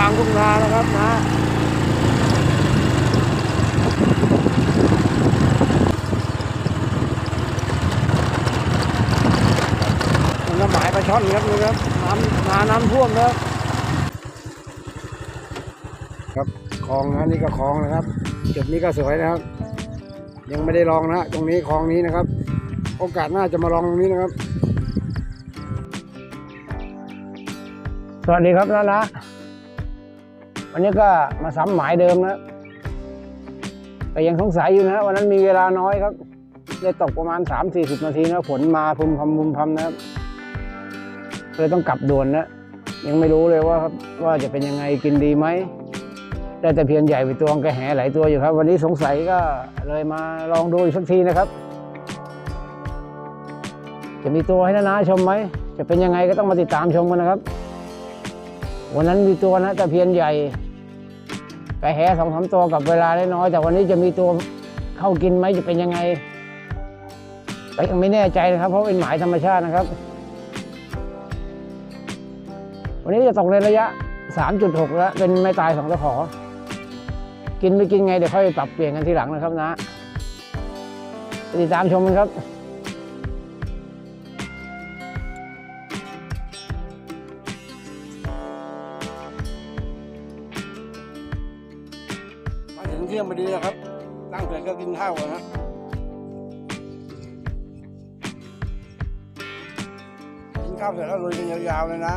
ลางทุ่งนานะครับนะนก็หมายปลาช่อนครับนี่ครับน้ำนาน้ำท่วมนะครับครับคลองนะนี่ก็คลองนะครับ จุดนี้ก็สวยนะครับ ยังไม่ได้ลองนะตรงนี้คลองนี้นะครับ โอกาสหน้าจะมาลองตรงนี้นะครับ สวัสดีครับนะนะ วันนี้ก็มาซ้ำหมายเดิมนะแต่ยังสงสัยอยู่นะวันนั้นมีเวลาน้อยครับ ได้ตกประมาณ 3 4 0 นาทีนะฝนมาพึมพำพึมพำนะครับเลยต้องกลับด่วนนะ ยังไม่รู้เลยว่าครับว่าจะเป็นยังไงกินดีไหมได้แต่เพียงใหญ่ไปตัวกระแหหลายตัวอยู่ครับ วันนี้สงสัยก็เลยมาลองดูอีกสักทีนะครับ จะมีตัวให้นานาชมไหมจะเป็นยังไงก็ต้องมาติดตามชมกันนะครับ วันนั้นมีตัวนะตะเพียนใหญ่ไปแห่สองสามตัวกับเวลาได้น้อย แต่วันนี้จะมีตัวเข้ากินไหมจะเป็นยังไงก็ยังไม่แน่ใจนะครับ เพราะเป็นหมายธรรมชาตินะครับ วันนี้จะตกในระยะ 3.6 แล้ว เป็นไม่ตายสองตะขอ กินไม่กินไงเดี๋ยวค่อยปรับเปลี่ยนกันทีหลังนะครับนะติดตามชมกันครับ ยงพอดีนะครับตั้งแต่ก็กินข้าวนะกินข้าวเสร็จแล้วลุยกันยาวๆเลยนะ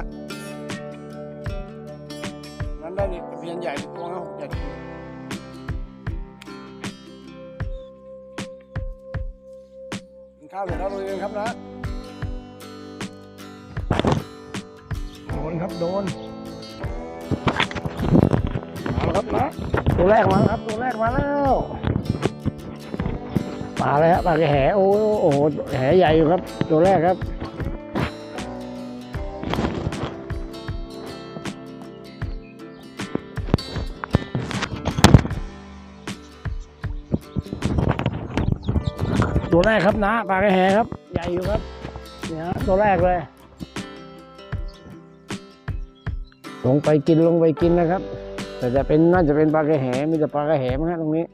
นั้นได้ตะเพียนใหญ่ตัวนะหกเจ็ดกินข้าวเสร็จแล้วลุยกันครับนะ โดนครับโดนมาล้วครับนะ ตัวแรกมาครับตัวแรกมาแล้วปลาเลยครับปลากระแหโอ้โหโอ้โหแหใหญ่อยู่ครับ ตัวแรกครับตัวแรกครับนะปลากระแหครับ ใหญ่อยู่ครับเนี่ยตัวแรกเลย ลงไปกินลงไปกินนะครับ แต่จะเป็นน่าจะเป็นปลากระแหมีแต่ปลากระแหมั้งฮะตรงนี้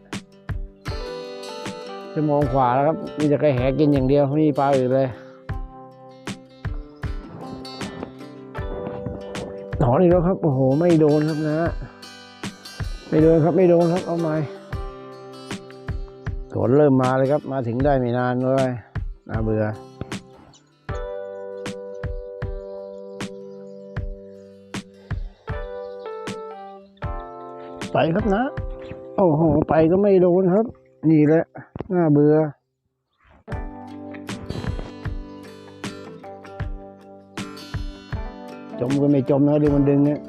ชั่วโมงขวาแล้วครับ มีแต่กระแหกินอย่างเดียวไม่มีปลาอื่นเลยถอนอีกแล้วครับ โอ้โห ไม่โดนครับนะ ไม่โดนครับ ไม่โดนครับ เอาใหม่ฝนเริ่มมาเลยครับ มาถึงได้ไม่นานเลยน่าเบื่อ ไปครับนะ โอ้โห ไปก็ไม่โดนครับ นี่แหละน่าเบื่อจมก็ไม่จมนะดูมันดึงเนี่ย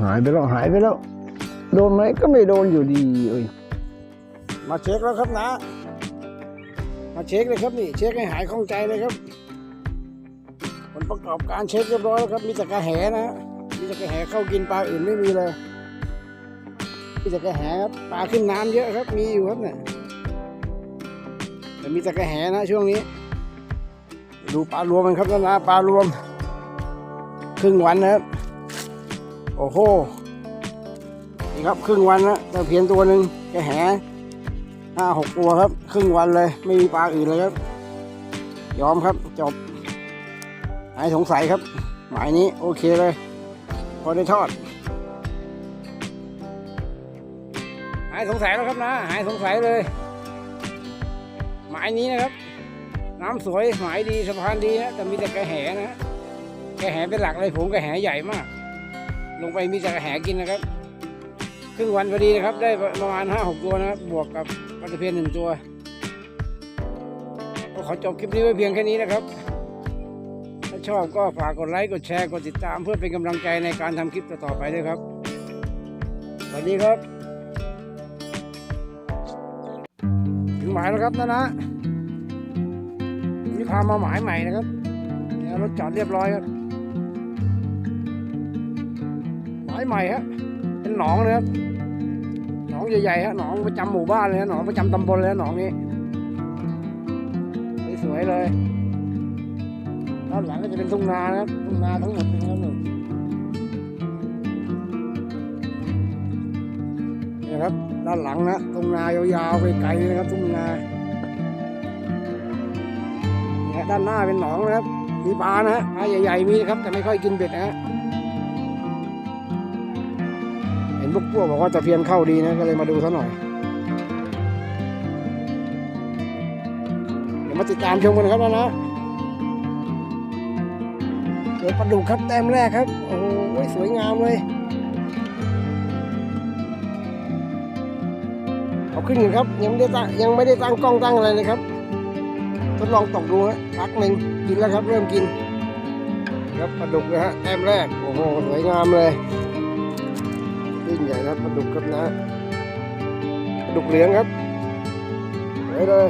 หายไปแล้วหายไปแล้ว โดนไหมก็ไม่โดนอยู่ดีเอ้ยมาเช็คแล้วครับนะ มาเช็คเลยครับนี่ เช็คให้หายข้องใจเลยครับ ลประกอบการเช็คเรียบร้อยแล้วครับ มีแต่กระแหนะฮะมีแต่กระแหเข้ากินปลาอื่นไม่มีเลยมีแต่กระแหครับปลาขึ้นน้ำเยอะครับ มีอยู่ครับเนี่ยแต่มีแต่กระแหนะช่วงนี้ ดูปลารวมมันครับนะปลารวม ครึ่งวันนะครับ โอ้โหนี่ครับครึ่งวันนะแต่เพียงตัวหนึ่งกระแหห้าหกตัวครับ ครึ่งวันเลย ไม่มีปลาอื่นเลยครับ ยอมครับจบายสงสัยครับ หมายนี้โอเคเลย พอได้ทอด หายสงสัยแล้วครับนะ หายสงสัยเลย หมายนี้นะครับ น้ำสวยหมายดีสะพานดีนะแต่มีแต่กระแหนะกระแหเป็นหลักเลยผมกระแหใหญ่มาก ลงไปมีแต่กระแหกินนะครับครึ่งวันพอดีนะครับ ได้ประมาณห้าหกตัวนะครับบวกกับปลาตะเพียนหนึ่งตัวก็ขอจบคลิปนี้ไว้เพียงแค่นี้นะครับ ชอบก็ฝากกดไลค์ กดแชร์ กดติดตามเพื่อเป็นกำลังใจในการทำคลิปต่อๆไปด้วยครับ สวัสดีครับ ถึงหมายแล้วครับนะนะนี่พามาหมายใหม่นะครับเนี่ยรถจอดเรียบร้อยครับ หมายใหม่ฮะ เป็นหนองเลยครับ หนองใหญ่ๆฮะ หนองประจำหมู่บ้านเลยฮะ หนองประจำตำบลเลยฮะหนองนี้ สวยเลย ด้านหลังก็จะเป็นทุ่งนานะครับทุ่งนาทั้งหมดนะครับหนูนี่ครับด้านหลังนะทุ่งนายาวๆไปไกลนะครับทุ่งนาเนี่ยด้านหน้าเป็นหนองนะครับมีปลานะฮะปลาใหญ่ๆมีนะครับ แต่ไม่ค่อยกินเบ็ดนะฮะเห็นพวกพวกบอกว่าจะเพียนเข้าดีนะก็เลยมาดูซะหน่อยเดี๋ยวมาติดตามชมกันครับนะนะ เจอปลาดุกครับแต้มแรกครับ โอ้โหสวยงามเลยเอาขึ้นกันครับ ยังไม่ได้ตั้งยังไม่ได้ตั้งกล้องตั้งอะไรเลยครับ ทดลองตกดูฮะพักหนึ่งกินแล้วครับ เริ่มกิน ครับปลาดุกนะฮะแต้มแรก โอ้โหสวยงามเลยยิ่งใหญ่ครับปลาดุกครับนะปลาดุกเหลืองครับสวยเลย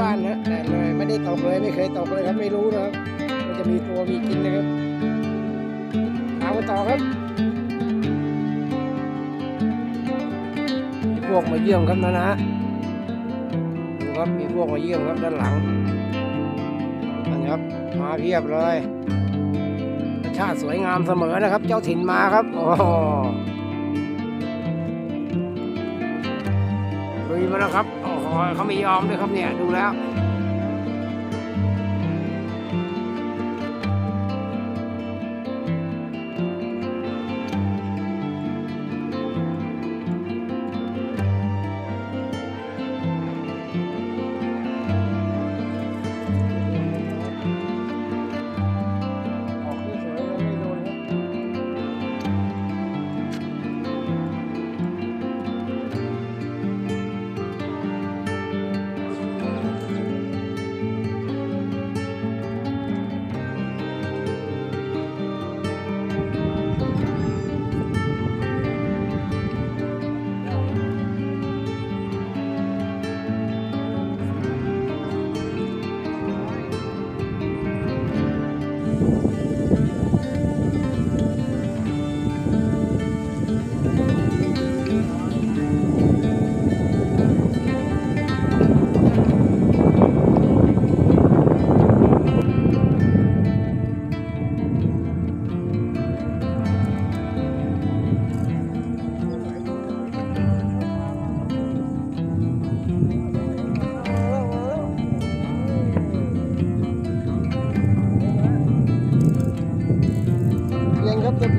บ้านนะแต่เลยไม่ได้ตกเลยไม่เคยตกเลยครับไม่รู้นะครับว่าจะมีตัวมีกินนะครับตามกันต่อครับมีพวกมาเยี่ยมครับนะนะดูครับมีพวกมาเยี่ยมครับด้านหลังนั่ครับมาเพียบเลยธรรมชาติสวยงามเสมอนะครับ เจ้าถิ่นมาครับโอ้ลุยมาแล้วครับ เขาไม่ยอมด้วยครับเนี่ยดูแล้ว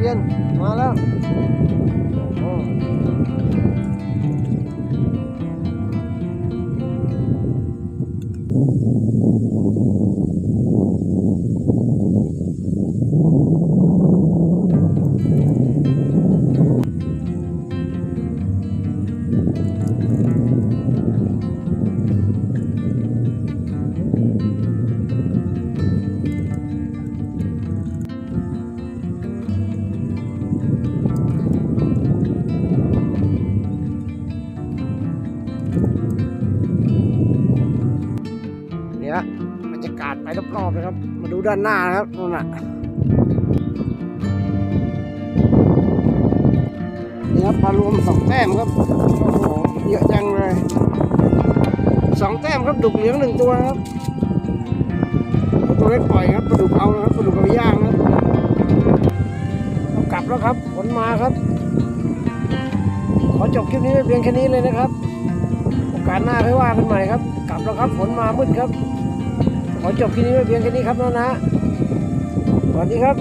ยนครัาศไปรอบๆนะครับ มาดูด้านหน้านะครับนู่นน่ะนี่ครับมารวมสองแต้มครับโอ้โหเยอะจังเลยสองแต้มครับดุกเหลืองหนึ่งตัวครับตัวเล็กปล่อยครับปลาดุกเอานะครับปลาดุกเอาย่างครับเอากลับแล้วครับผลมาครับ ขอจบคลิปนี้ไว้เพียงแค่นี้เลยนะครับ โอกาสหน้าค่อยว่ากันใหม่ครับ กลับแล้วครับฝนมามืดครับ ขอจบคลิปนี้ไว้เพียงแค่นี้ครับนะนะสวัสดีครับ